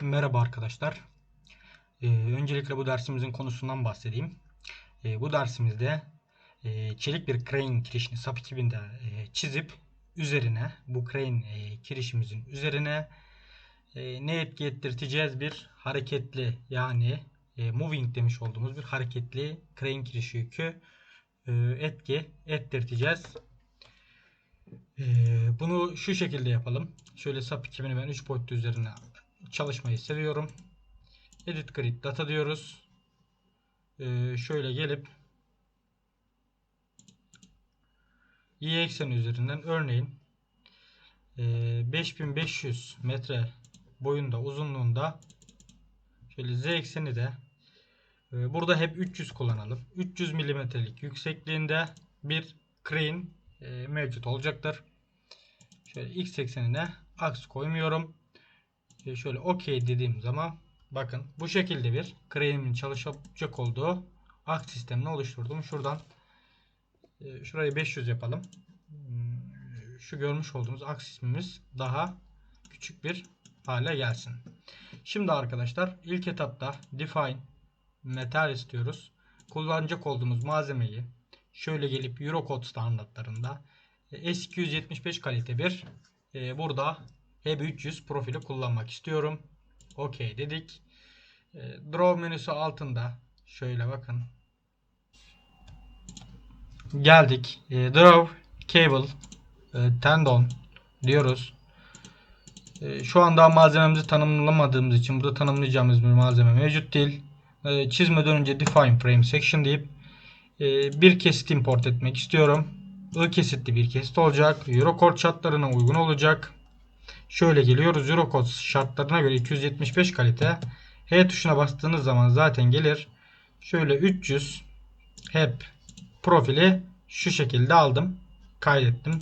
Merhaba arkadaşlar. Ee, öncelikle bu dersimizin konusundan bahsedeyim. Ee, bu dersimizde e, çelik bir crane kirişini SAP 2000'de e, çizip üzerine bu crane e, kirişimizin üzerine e, ne etki ettirteceğiz bir hareketli yani e, moving demiş olduğumuz bir hareketli crane kirişi yükü e, etki ettirteceğiz. E, bunu şu şekilde yapalım. Şöyle SAP 2000'i ben 3 boyutlu üzerine çalışmayı seviyorum. Edit Grid Data diyoruz. Ee, şöyle gelip y ekseni üzerinden örneğin e, 5500 metre boyunda uzunluğunda şöyle z ekseni de e, burada hep 300 kullanalım. 300 milimetrelik yüksekliğinde bir crane e, mevcut olacaktır. Şöyle x eksenine aks koymuyorum. E, şöyle OK dediğim zaman bakın bu şekilde bir crane'imin çalışacak olduğu aks sistemini oluşturdum. Şuradan e, şurayı 500 yapalım. Hmm, Şu görmüş olduğunuz aks ismimiz daha küçük bir hale gelsin. Şimdi arkadaşlar ilk etapta define metal istiyoruz. Kullanacak olduğumuz malzemeyi şöyle gelip Eurocode standartlarında e, S275 kalite bir e, burada HB300 profili kullanmak istiyorum. OK dedik. E, Draw menüsü altında şöyle bakın. Geldik. E, Draw Cable e, Tendon diyoruz. E, Şu anda malzememizi tanımlamadığımız için burada tanımlayacağımız bir malzeme mevcut değil. Çizmeden önce Define Frame Section deyip e, bir kesit import etmek istiyorum. I kesitli bir kesit olacak. Eurocode şartlarına uygun olacak. Şöyle geliyoruz. Eurocode şartlarına göre 275 kalite. H tuşuna bastığınız zaman zaten gelir. Şöyle 300 hep profili şu şekilde aldım. Kaydettim.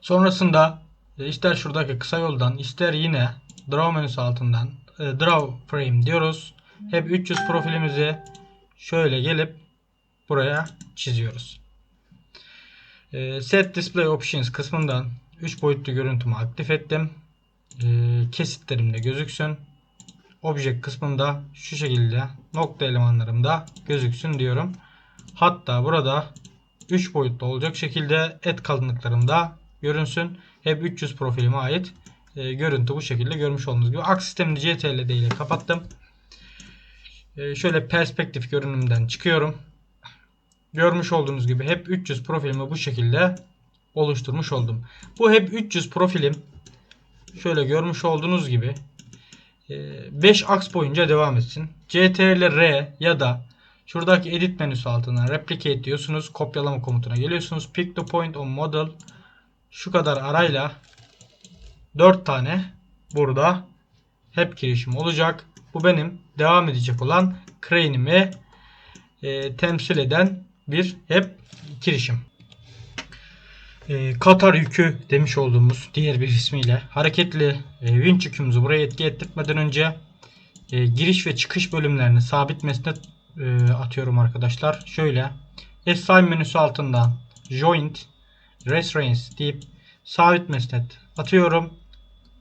Sonrasında e, ister şuradaki kısa yoldan ister yine draw menüsü altından e, draw frame diyoruz. Hep 300 profilimizi şöyle gelip buraya çiziyoruz. E, Set Display Options kısmından 3 boyutlu görüntümü aktif ettim. E, kesitlerim de gözüksün. Object kısmında şu şekilde nokta elemanlarım da gözüksün diyorum. Hatta burada 3 boyutlu olacak şekilde et kalınlıklarım da görünsün. Hep 300 profilime ait e, görüntü bu şekilde görmüş olduğunuz gibi. Aks sistemini CTRL ile kapattım. E, şöyle perspektif görünümden çıkıyorum. Görmüş olduğunuz gibi hep 300 profilimi bu şekilde oluşturmuş oldum. Bu hep 300 profilim şöyle görmüş olduğunuz gibi 5 aks boyunca devam etsin. CTRL R ya da şuradaki edit menüsü altından replicate diyorsunuz. Kopyalama komutuna geliyorsunuz. Pick the point on model şu kadar arayla 4 tane burada hep girişim olacak. Bu benim devam edecek olan crane'imi e, temsil eden bir hep girişim. E, Katar yükü demiş olduğumuz diğer bir ismiyle hareketli e, vinç yükümüzü buraya etki ettirmeden önce e, giriş ve çıkış bölümlerini sabit mesnet e, atıyorum arkadaşlar. Şöyle Assign menüsü altından Joint Reference deyip sabit mesnet atıyorum.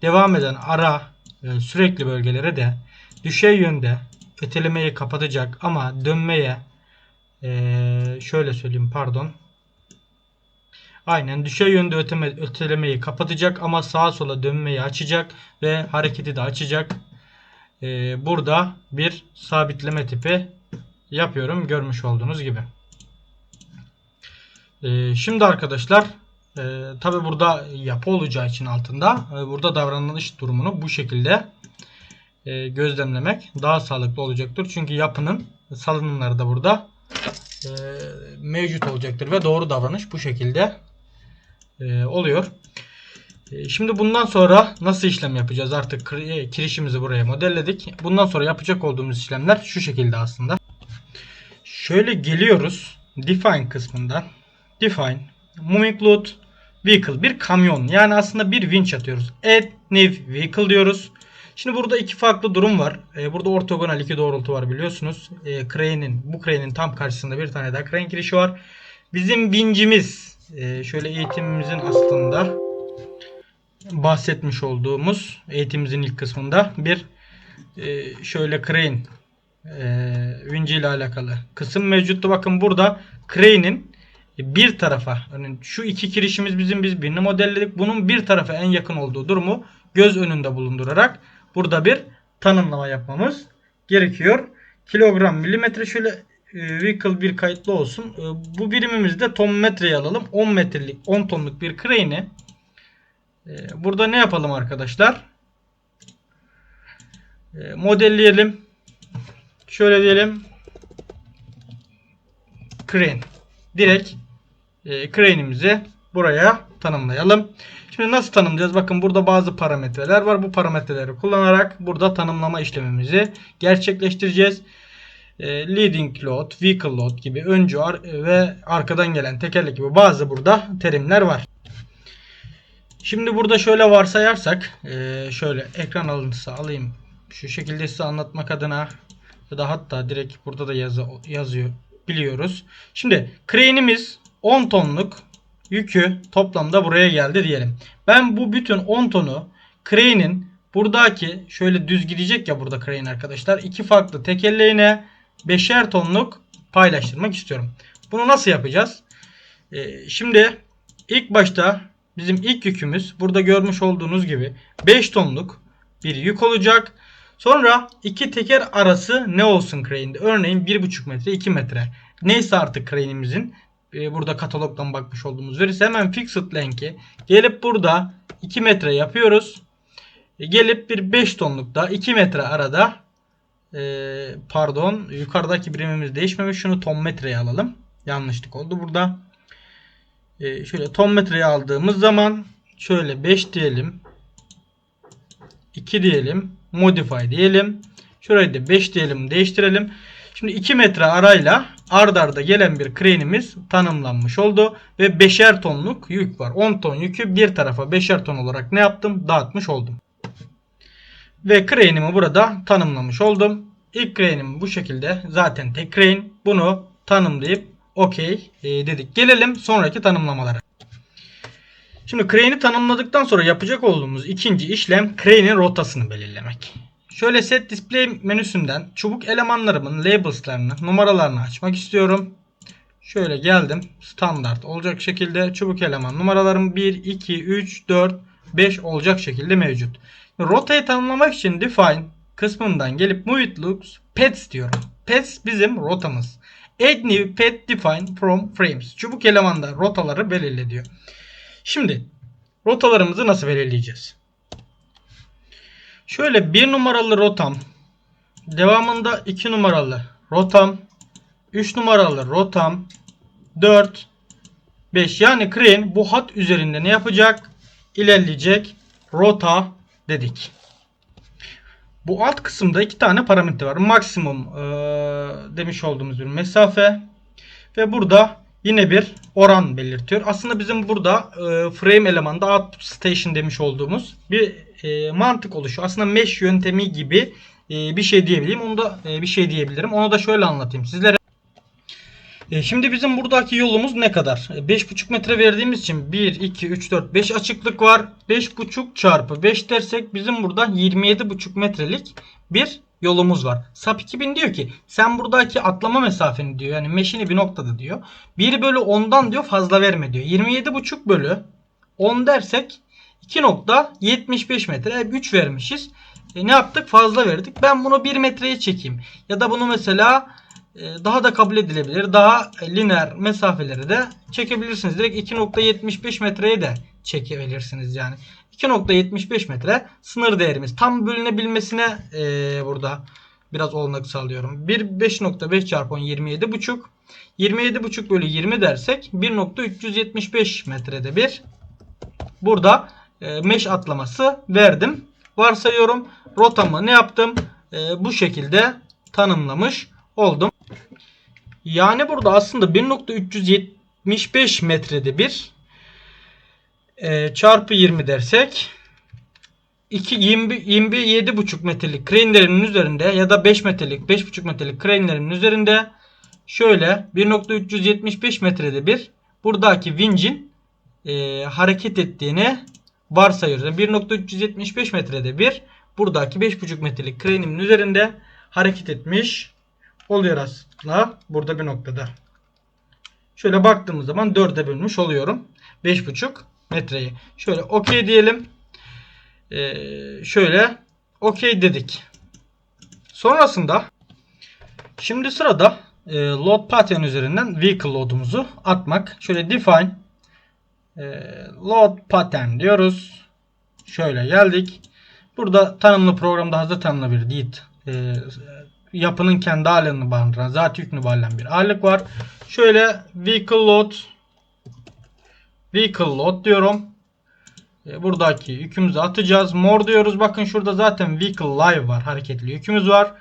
Devam eden ara e, sürekli bölgelere de düşey yönde ötelemeyi kapatacak ama dönmeye e, şöyle söyleyeyim pardon Aynen düşey yönde öteme, ötelemeyi kapatacak ama sağa sola dönmeyi açacak ve hareketi de açacak. Ee, burada bir sabitleme tipi yapıyorum görmüş olduğunuz gibi. Ee, şimdi arkadaşlar e, tabi burada yapı olacağı için altında e, burada davranış durumunu bu şekilde e, gözlemlemek daha sağlıklı olacaktır. Çünkü yapının salınımları da burada e, mevcut olacaktır ve doğru davranış bu şekilde e, oluyor. E, şimdi bundan sonra nasıl işlem yapacağız? Artık kirişimizi buraya modelledik. Bundan sonra yapacak olduğumuz işlemler şu şekilde aslında. Şöyle geliyoruz. Define kısmından. Define. Moving load vehicle. Bir kamyon. Yani aslında bir winch atıyoruz. Add new vehicle diyoruz. Şimdi burada iki farklı durum var. Burada ortogonal iki doğrultu var biliyorsunuz. Ee, crane'in bu crane'in tam karşısında bir tane daha crane kirişi var. Bizim vincimiz e, şöyle eğitimimizin aslında bahsetmiş olduğumuz eğitimimizin ilk kısmında bir e, şöyle crane e, vinci ile alakalı kısım mevcuttu. Bakın burada crane'in bir tarafa yani şu iki kirişimiz bizim biz birini modelledik. Bunun bir tarafa en yakın olduğu durumu göz önünde bulundurarak burada bir tanımlama yapmamız gerekiyor. Kilogram milimetre şöyle vehicle bir kayıtlı olsun. E, bu birimimizde ton metreye alalım. 10 metrelik 10 tonluk bir crane'i e, burada ne yapalım arkadaşlar? Modelleyelim. Şöyle diyelim. Crane. Direkt e, crane'imizi buraya tanımlayalım. Şimdi nasıl tanımlayacağız? Bakın burada bazı parametreler var. Bu parametreleri kullanarak burada tanımlama işlemimizi gerçekleştireceğiz. E, leading load, vehicle load gibi öncü ar- ve arkadan gelen tekerlek gibi bazı burada terimler var. Şimdi burada şöyle varsayarsak e, şöyle ekran alıntısı alayım. Şu şekilde size anlatmak adına ya da hatta direkt burada da yazı, yazıyor biliyoruz. Şimdi crane'imiz 10 tonluk yükü toplamda buraya geldi diyelim. Ben bu bütün 10 tonu crane'in buradaki şöyle düz gidecek ya burada crane arkadaşlar. iki farklı tekerleğine 5'er tonluk paylaştırmak istiyorum. Bunu nasıl yapacağız? Ee, şimdi ilk başta bizim ilk yükümüz burada görmüş olduğunuz gibi 5 tonluk bir yük olacak. Sonra iki teker arası ne olsun crane'de? Örneğin 1,5 metre 2 metre. Neyse artık crane'imizin e, burada katalogdan bakmış olduğumuz verisi hemen fixed length'i gelip burada 2 metre yapıyoruz. E, gelip bir 5 tonluk da 2 metre arada e, pardon yukarıdaki birimimiz değişmemiş. Şunu ton metreye alalım. Yanlışlık oldu burada. E, şöyle ton metreye aldığımız zaman şöyle 5 diyelim. 2 diyelim. Modify diyelim. Şurayı da 5 diyelim değiştirelim. Şimdi 2 metre arayla ard arda gelen bir crane'imiz tanımlanmış oldu. Ve 5'er tonluk yük var. 10 ton yükü bir tarafa 5'er ton olarak ne yaptım? Dağıtmış oldum. Ve crane'imi burada tanımlamış oldum. İlk crane'im bu şekilde. Zaten tek crane. Bunu tanımlayıp okey e, dedik. Gelelim sonraki tanımlamalara. Şimdi crane'i tanımladıktan sonra yapacak olduğumuz ikinci işlem crane'in rotasını belirlemek. Şöyle set display menüsünden çubuk elemanlarımın labels'larını, numaralarını açmak istiyorum. Şöyle geldim. Standart olacak şekilde çubuk eleman numaralarım 1, 2, 3, 4, 5 olacak şekilde mevcut. Rotayı tanımlamak için define kısmından gelip move it looks pets diyorum. Pets bizim rotamız. Add new pet define from frames. Çubuk elemanda rotaları belirle diyor. Şimdi rotalarımızı nasıl belirleyeceğiz? Şöyle bir numaralı rotam. Devamında 2 numaralı rotam. 3 numaralı rotam. 4 5 yani crane bu hat üzerinde ne yapacak? İlerleyecek. Rota dedik. Bu alt kısımda iki tane parametre var. Maksimum ee, demiş olduğumuz bir mesafe ve burada yine bir oran belirtiyor. Aslında bizim burada e, frame elemanda output station demiş olduğumuz bir e, mantık oluşuyor. Aslında mesh yöntemi gibi e, bir şey diyebileyim. Onu da e, bir şey diyebilirim. Onu da şöyle anlatayım sizlere. E, şimdi bizim buradaki yolumuz ne kadar? E, 5,5 metre verdiğimiz için 1, 2, 3, 4, 5 açıklık var. 5,5 çarpı 5 dersek bizim burada 27,5 metrelik bir yolumuz var. SAP 2000 diyor ki sen buradaki atlama mesafeni diyor. Yani meşini bir noktada diyor. 1 bölü 10'dan diyor fazla verme diyor. 27,5 bölü 10 dersek 2.75 metre. 3 vermişiz. E, ne yaptık? Fazla verdik. Ben bunu 1 metreye çekeyim. Ya da bunu mesela e, daha da kabul edilebilir. Daha lineer mesafeleri de çekebilirsiniz. Direkt 2.75 metreye de çekebilirsiniz yani. 2.75 metre sınır değerimiz. Tam bölünebilmesine e, burada biraz olanak sağlıyorum. 1 5.5 çarpı 10 27.5. 27.5 bölü 20 dersek 1.375 metrede bir burada e, mesh atlaması verdim. Varsayıyorum rotamı ne yaptım? E, bu şekilde tanımlamış oldum. Yani burada aslında 1.375 metrede bir e, çarpı 20 dersek 2 20 27,5 metrelik crane'lerin üzerinde ya da 5 metrelik 5,5 metrelik crane'lerin üzerinde şöyle 1.375 metrede bir buradaki vincin e, hareket ettiğini varsayıyoruz. Yani 1.375 metrede bir buradaki 5.5 metrelik krenimin üzerinde hareket etmiş oluyor aslında burada bir noktada. Şöyle baktığımız zaman 4'e bölmüş oluyorum. 5.5 metreyi. Şöyle okey diyelim. Ee, şöyle okey dedik. Sonrasında şimdi sırada e, load pattern üzerinden vehicle load'umuzu atmak. Şöyle define e, load pattern diyoruz. Şöyle geldik. Burada tanımlı programda hazır tanımlı bir DIT e, yapının kendi halini barındıran zat yükünü bağlayan bir ağırlık var. Şöyle vehicle load vehicle load diyorum. E, buradaki yükümüzü atacağız. More diyoruz. Bakın şurada zaten vehicle live var. Hareketli yükümüz var.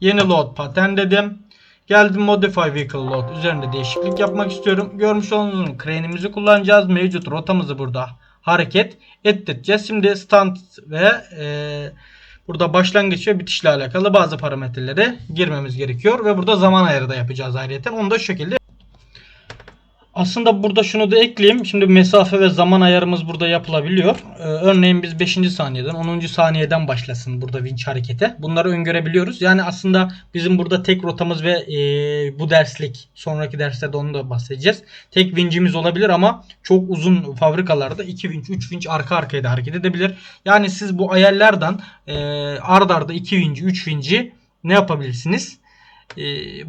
Yeni load pattern dedim. Geldim modify vehicle load üzerinde değişiklik yapmak istiyorum. Görmüş olduğunuz crane'imizi kullanacağız. Mevcut rotamızı burada hareket ettireceğiz. Şimdi stand ve e, burada başlangıç ve bitişle alakalı bazı parametreleri girmemiz gerekiyor. Ve burada zaman ayarı da yapacağız ayrıca. Onu da şu şekilde aslında burada şunu da ekleyeyim. Şimdi mesafe ve zaman ayarımız burada yapılabiliyor. Ee, örneğin biz 5. saniyeden 10. saniyeden başlasın burada vinç harekete. Bunları öngörebiliyoruz. Yani aslında bizim burada tek rotamız ve e, bu derslik sonraki derslerde onu da bahsedeceğiz. Tek vincimiz olabilir ama çok uzun fabrikalarda 2 vinç 3 vinç arka arkaya da hareket edebilir. Yani siz bu ayarlardan e, ard arda 2 vinci 3 vinci ne yapabilirsiniz? E,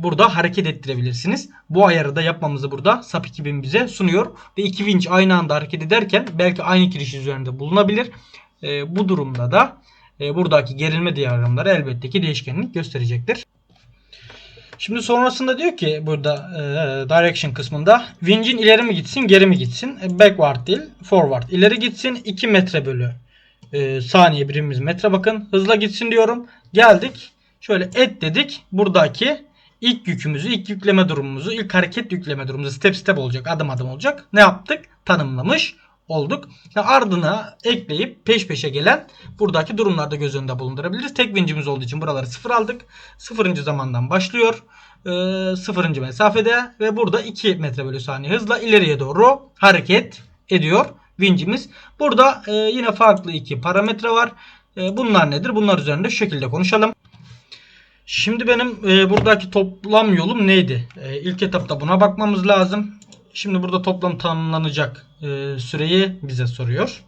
burada hareket ettirebilirsiniz. Bu ayarı da yapmamızı burada SAP 2000 bize sunuyor. Ve iki vinç aynı anda hareket ederken belki aynı kiriş üzerinde bulunabilir. E, bu durumda da e, buradaki gerilme diyagramları elbette ki değişkenlik gösterecektir. Şimdi sonrasında diyor ki burada e, direction kısmında vincin ileri mi gitsin geri mi gitsin? E, backward değil forward. İleri gitsin 2 metre bölü saniye birimimiz metre bakın. Hızla gitsin diyorum. Geldik. Şöyle et dedik. Buradaki ilk yükümüzü, ilk yükleme durumumuzu, ilk hareket yükleme durumumuzu step step olacak, adım adım olacak. Ne yaptık? Tanımlamış olduk. Yani ardına ekleyip peş peşe gelen buradaki durumlarda göz önünde bulundurabiliriz. Tek vincimiz olduğu için buraları sıfır aldık. Sıfırıncı zamandan başlıyor. Ee, sıfırıncı mesafede ve burada 2 metre bölü saniye hızla ileriye doğru hareket ediyor vincimiz. Burada e, yine farklı iki parametre var. E, bunlar nedir? Bunlar üzerinde şu şekilde konuşalım. Şimdi benim e, buradaki toplam yolum neydi? E, ilk etapta buna bakmamız lazım. Şimdi burada toplam tanımlanacak e, süreyi bize soruyor.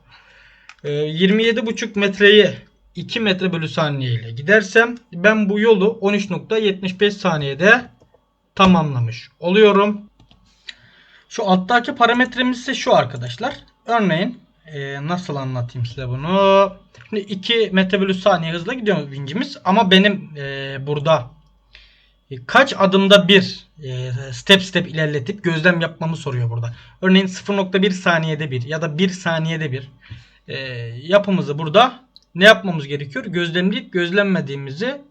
E, 27,5 metreyi 2 metre bölü saniye ile gidersem ben bu yolu 13.75 saniyede tamamlamış oluyorum. Şu alttaki parametremiz ise şu arkadaşlar. Örneğin e, nasıl anlatayım size bunu? Şimdi 2 metre saniye hızla gidiyor vincimiz. Ama benim e, burada e, kaç adımda bir e, step step ilerletip gözlem yapmamı soruyor burada. Örneğin 0.1 saniyede bir ya da 1 saniyede bir e, yapımızı burada ne yapmamız gerekiyor? Gözlemleyip gözlenmediğimizi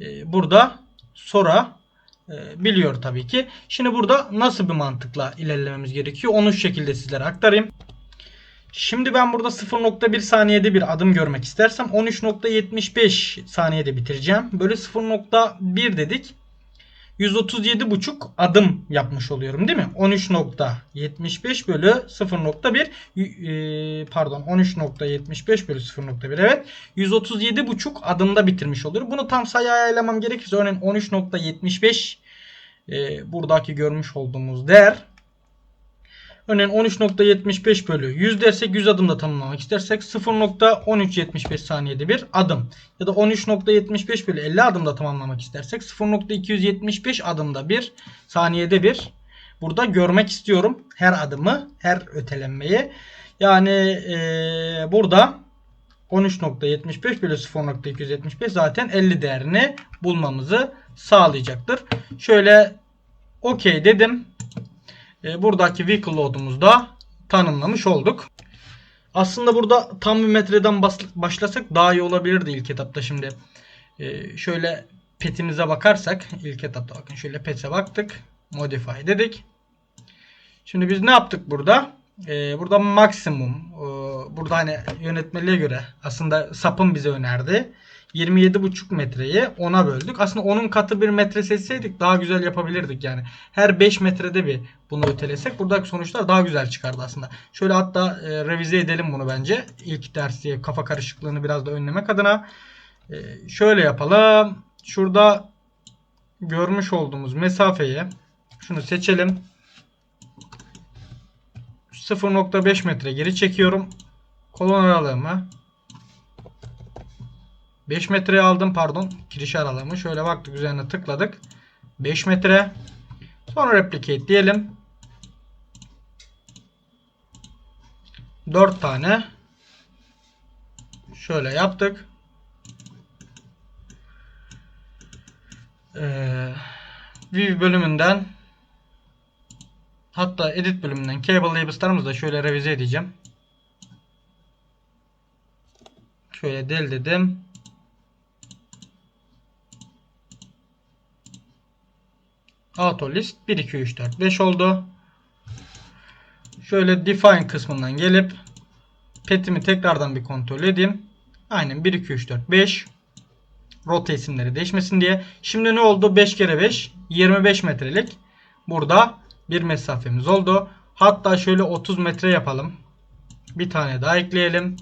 e, burada sonra e, biliyor tabii ki. Şimdi burada nasıl bir mantıkla ilerlememiz gerekiyor? Onu şu şekilde sizlere aktarayım. Şimdi ben burada 0.1 saniyede bir adım görmek istersem 13.75 saniyede bitireceğim. Böyle 0.1 dedik. 137.5 adım yapmış oluyorum değil mi? 13.75 bölü 0.1 e, pardon 13.75 bölü 0.1 evet 137.5 adımda bitirmiş oluyorum. Bunu tam sayı ayarlamam gerekirse örneğin 13.75 e, buradaki görmüş olduğumuz değer Örneğin 13.75 bölü 100 dersek 100 adımda tamamlamak istersek 0.1375 saniyede bir adım. Ya da 13.75 bölü 50 adımda tamamlamak istersek 0.275 adımda bir saniyede bir. Burada görmek istiyorum her adımı, her ötelenmeyi. Yani ee, burada 13.75 bölü 0.275 zaten 50 değerini bulmamızı sağlayacaktır. Şöyle okey dedim. E, buradaki vehicle load'umuzu da tanımlamış olduk. Aslında burada tam bir metreden başlasak daha iyi olabilirdi ilk etapta şimdi. E, şöyle petimize bakarsak ilk etapta bakın şöyle pet'e baktık. Modify dedik. Şimdi biz ne yaptık burada? Ee, burada maksimum. Burada hani yönetmeliğe göre aslında sapın bize önerdi. 27,5 metreyi 10'a böldük. Aslında onun katı bir metre seçseydik daha güzel yapabilirdik yani. Her 5 metrede bir bunu ötelesek buradaki sonuçlar daha güzel çıkardı aslında. Şöyle hatta e, revize edelim bunu bence. İlk ders diye kafa karışıklığını biraz da önlemek adına. E, şöyle yapalım. Şurada görmüş olduğumuz mesafeyi şunu seçelim. 0.5 metre geri çekiyorum. Kolon aralığımı 5 metreye aldım pardon. Giriş aralığımı. Şöyle baktık üzerine tıkladık. 5 metre. Sonra replicate diyelim. 4 tane. Şöyle yaptık. Ee, View bölümünden hatta edit bölümünden cable labels'larımızı da şöyle revize edeceğim. Şöyle del dedim. Auto list 1 2 3 4 5 oldu. Şöyle define kısmından gelip petimi tekrardan bir kontrol edeyim. Aynen 1 2 3 4 5 rota isimleri değişmesin diye. Şimdi ne oldu? 5 kere 5 25 metrelik. Burada bir mesafemiz oldu. Hatta şöyle 30 metre yapalım. Bir tane daha ekleyelim.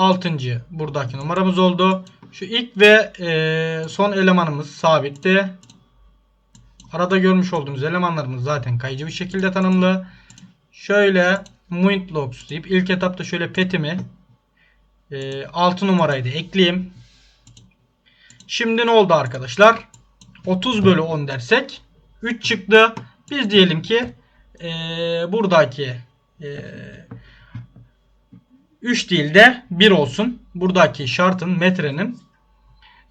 Altıncı buradaki numaramız oldu. Şu ilk ve e, son elemanımız sabitti. Arada görmüş olduğumuz elemanlarımız zaten kayıcı bir şekilde tanımlı. Şöyle Muint logs deyip ilk etapta şöyle petimi e, 6 numarayı da ekleyeyim. Şimdi ne oldu arkadaşlar? 30 bölü 10 dersek 3 çıktı. Biz diyelim ki e, buradaki e, 3 değil de 1 olsun. Buradaki şartın metrenin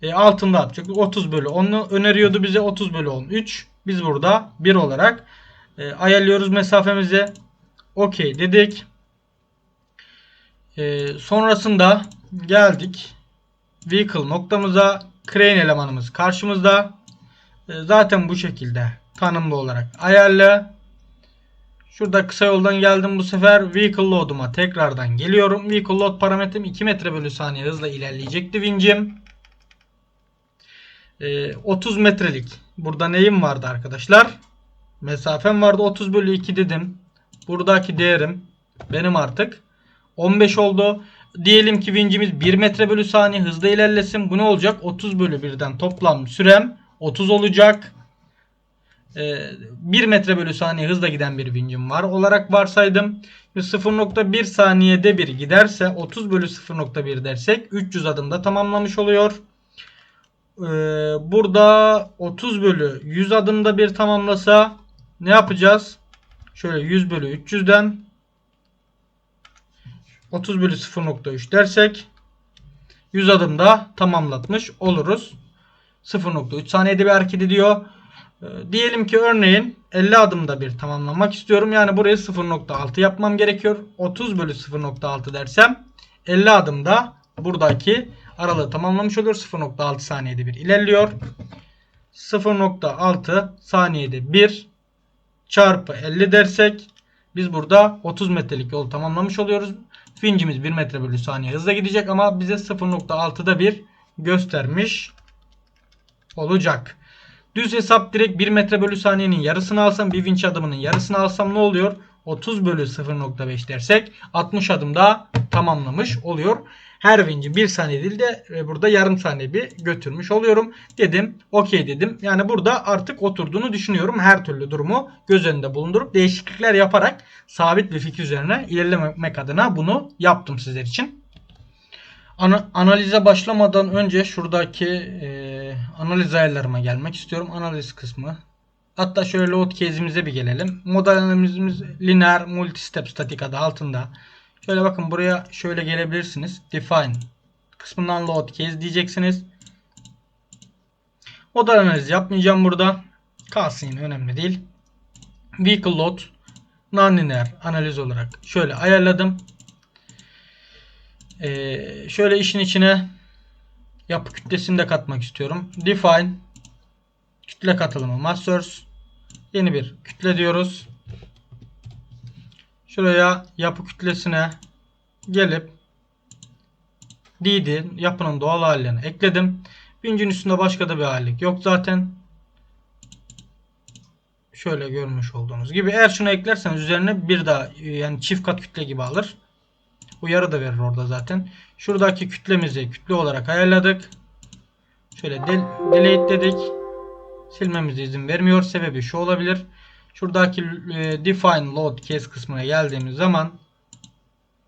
e, altında yapacak. 30 bölü 10'u öneriyordu bize. 30 bölü 10 3. Biz burada 1 olarak e, ayarlıyoruz mesafemizi. Okey dedik. E, sonrasında geldik. Vehicle noktamıza. Crane elemanımız karşımızda. Zaten bu şekilde tanımlı olarak ayarlı. Şurada kısa yoldan geldim bu sefer vehicle load'uma tekrardan geliyorum. Vehicle load parametrem 2 metre bölü saniye hızla ilerleyecekti vincim. Ee, 30 metrelik. Burada neyim vardı arkadaşlar? Mesafem vardı 30 bölü 2 dedim. Buradaki değerim benim artık 15 oldu. Diyelim ki vincimiz 1 metre bölü saniye hızla ilerlesin. Bu ne olacak? 30 bölü 1'den toplam sürem 30 olacak. 1 metre bölü saniye hızla giden bir vincim var olarak varsaydım. 0.1 saniyede bir giderse 30 bölü 0.1 dersek 300 adımda tamamlamış oluyor. Ee, burada 30 bölü 100 adımda bir tamamlasa ne yapacağız? Şöyle 100 bölü 300'den 30 bölü 0.3 dersek 100 adımda tamamlatmış oluruz. 0.3 saniyede bir hareket ediyor. Ee, diyelim ki örneğin 50 adımda bir tamamlamak istiyorum. Yani burayı 0.6 yapmam gerekiyor. 30 bölü 0.6 dersem 50 adımda buradaki aralığı tamamlamış oluyor. 0.6 saniyede bir ilerliyor. 0.6 saniyede 1 çarpı 50 dersek biz burada 30 metrelik yol tamamlamış oluyoruz. Vincimiz 1 metre bölü saniye hızla gidecek ama bize 0.6'da bir göstermiş olacak. Düz hesap direkt 1 metre bölü saniyenin yarısını alsam bir vinç adımının yarısını alsam ne oluyor? 30 bölü 0.5 dersek 60 adımda tamamlamış oluyor. Her vinci 1 saniye değil de e, burada yarım saniye bir götürmüş oluyorum. Dedim okey dedim. Yani burada artık oturduğunu düşünüyorum. Her türlü durumu göz önünde bulundurup değişiklikler yaparak sabit bir fikir üzerine ilerlemek adına bunu yaptım sizler için. Ana, analize başlamadan önce şuradaki e, analiz ayarlarıma gelmek istiyorum. Analiz kısmı. Hatta şöyle load case'imize bir gelelim. Model analizimiz linear multi-step statik adı altında. Şöyle bakın buraya şöyle gelebilirsiniz. Define kısmından load case diyeceksiniz. Model analiz yapmayacağım burada. Kalsın yine önemli değil. Vehicle load non-linear analiz olarak şöyle ayarladım. Ee, şöyle işin içine yapı kütlesini de katmak istiyorum. Define kütle katılımı source yeni bir kütle diyoruz. Şuraya yapı kütlesine gelip dd yapının doğal hallerini ekledim. Vincin üstünde başka da bir hallik yok zaten. Şöyle görmüş olduğunuz gibi. Eğer şunu eklerseniz üzerine bir daha yani çift kat kütle gibi alır. Uyarı da verir orada zaten. Şuradaki kütlemizi kütle olarak ayarladık. Şöyle del delete dedik. Silmemize izin vermiyor. Sebebi şu olabilir. Şuradaki e, define load case kısmına geldiğimiz zaman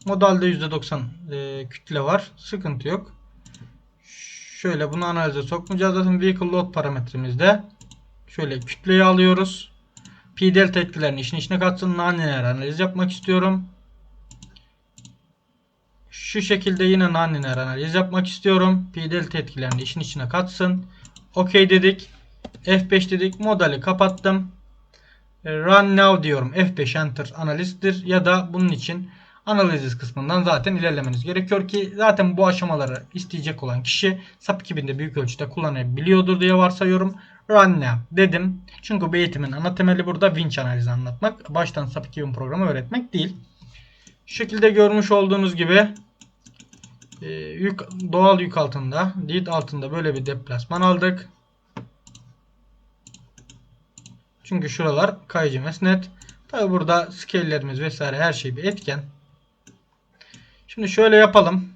modalde %90 e, kütle var. Sıkıntı yok. Şöyle bunu analize sokmayacağız. Zaten vehicle load parametremizde şöyle kütleyi alıyoruz. P delta etkilerini işin içine katsın. Nonlinear analiz yapmak istiyorum. Şu şekilde yine nonlinear analiz yapmak istiyorum. P delta etkilerini işin içine katsın. OK dedik. F5 dedik. Modali kapattım. E, Run now diyorum. F5 enter analizdir ya da bunun için analiz kısmından zaten ilerlemeniz gerekiyor ki zaten bu aşamaları isteyecek olan kişi SAP 2000'de büyük ölçüde kullanabiliyordur diye varsayıyorum. Run now dedim. Çünkü bu eğitimin ana temeli burada winch analizi anlatmak. Baştan SAP 2000 programı öğretmek değil. Şu şekilde görmüş olduğunuz gibi e, yük, doğal yük altında, lead altında böyle bir deplasman aldık. Çünkü şuralar kayıcı mesnet. Tabi burada scale'lerimiz vesaire her şey bir etken. Şimdi şöyle yapalım.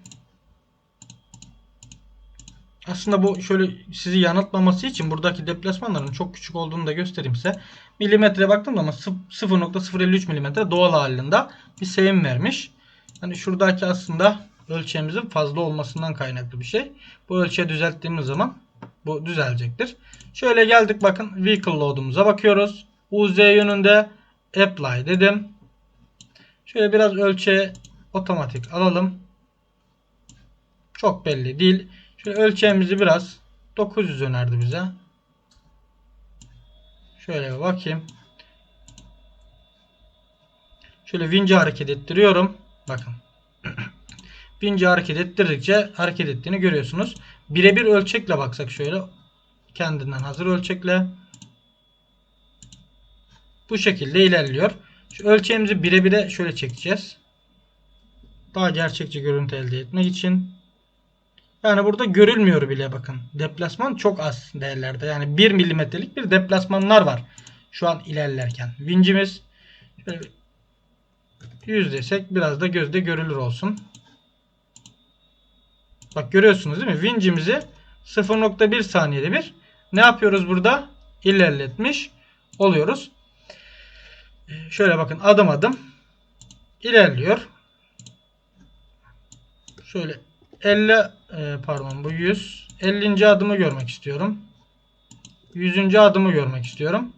Aslında bu şöyle sizi yanıltmaması için buradaki deplasmanların çok küçük olduğunu da göstereyim size. Milimetre baktım ama 0.053 milimetre doğal halinde bir sayım vermiş. Hani şuradaki aslında ölçeğimizin fazla olmasından kaynaklı bir şey. Bu ölçeği düzelttiğimiz zaman bu düzelecektir. Şöyle geldik bakın vehicle load'umuza bakıyoruz. UZ yönünde apply dedim. Şöyle biraz ölçeği otomatik alalım. Çok belli değil. Şöyle ölçeğimizi biraz 900 önerdi bize. Şöyle bakayım. Şöyle vinci hareket ettiriyorum. Bakın. Vinci hareket ettirdikçe hareket ettiğini görüyorsunuz. Birebir ölçekle baksak şöyle. Kendinden hazır ölçekle. Bu şekilde ilerliyor. Şu ölçeğimizi birebire şöyle çekeceğiz. Daha gerçekçi görüntü elde etmek için. Yani burada görülmüyor bile bakın. Deplasman çok az değerlerde. Yani 1 milimetrelik bir deplasmanlar var. Şu an ilerlerken. Vincimiz şöyle 100 desek biraz da gözde görülür olsun. Bak görüyorsunuz değil mi? Vincimizi 0.1 saniyede bir ne yapıyoruz burada? İlerletmiş oluyoruz. Şöyle bakın adım adım ilerliyor. Şöyle 50 e, pardon bu 100 50. adımı görmek istiyorum. 100. adımı görmek istiyorum.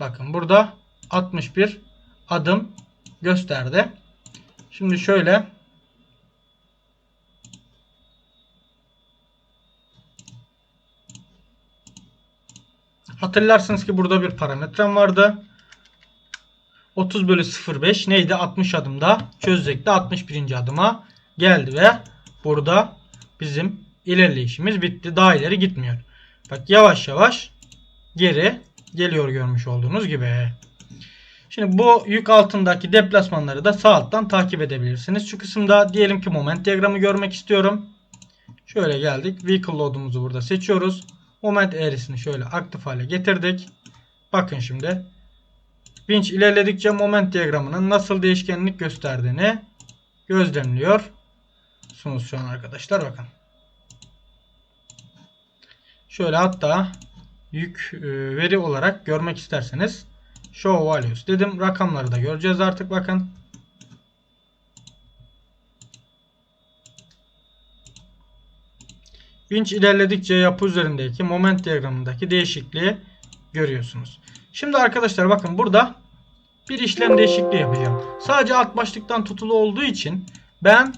Bakın burada 61 adım gösterdi. Şimdi şöyle Hatırlarsınız ki burada bir parametrem vardı. 30 bölü 0,5 neydi? 60 adımda de 61. adıma geldi ve burada bizim ilerleyişimiz bitti. Daha ileri gitmiyor. Bak yavaş yavaş geri geliyor görmüş olduğunuz gibi. Şimdi bu yük altındaki deplasmanları da sağ alttan takip edebilirsiniz. Şu kısımda diyelim ki moment diyagramı görmek istiyorum. Şöyle geldik. Vehicle load'umuzu burada seçiyoruz. Moment eğrisini şöyle aktif hale getirdik. Bakın şimdi. Winch ilerledikçe moment diyagramının nasıl değişkenlik gösterdiğini gözlemliyor. Sunuz şu an arkadaşlar bakın. Şöyle hatta yük e, veri olarak görmek isterseniz show values dedim. Rakamları da göreceğiz artık bakın. Winch ilerledikçe yapı üzerindeki moment diyagramındaki değişikliği görüyorsunuz. Şimdi arkadaşlar bakın burada bir işlem değişikliği yapacağım. Sadece alt başlıktan tutulu olduğu için ben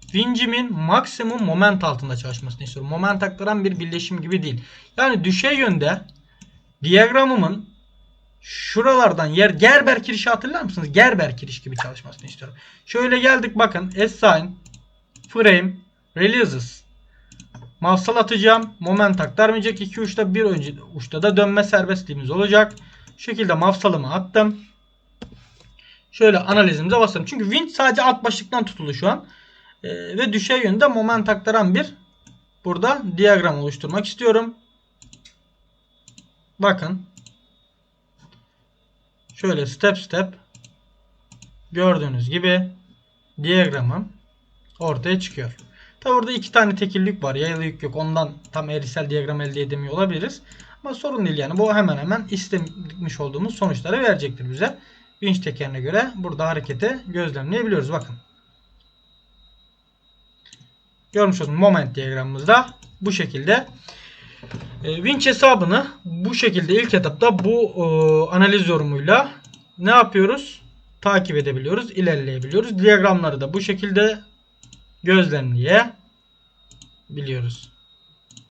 Winch'imin maksimum moment altında çalışmasını istiyorum. Moment aktaran bir birleşim gibi değil. Yani düşey yönde diyagramımın şuralardan yer Gerber kirişi hatırlar mısınız? Gerber kiriş gibi çalışmasını istiyorum. Şöyle geldik bakın assign frame releases Mafsal atacağım. Moment aktarmayacak. İki uçta bir önce uçta da dönme serbestliğimiz olacak. Şu şekilde mafsalımı attım. Şöyle analizimize basalım. Çünkü winch sadece alt başlıktan tutulu şu an. Ee, ve düşey yönde moment aktaran bir burada diyagram oluşturmak istiyorum. Bakın. Şöyle step step gördüğünüz gibi diyagramım ortaya çıkıyor. Tabi burada iki tane tekillik var. Yayılı yük yok. Ondan tam eğrisel diyagram elde edemiyor olabiliriz. Ama sorun değil yani. Bu hemen hemen istemiş olduğumuz sonuçları verecektir bize. Vinç tekerine göre burada hareketi gözlemleyebiliyoruz. Bakın. Görmüş olduğunuz moment diyagramımızda bu şekilde. E, winch hesabını bu şekilde ilk etapta bu e, analiz yorumuyla ne yapıyoruz? Takip edebiliyoruz, ilerleyebiliyoruz. Diyagramları da bu şekilde gözlemleyebiliyoruz.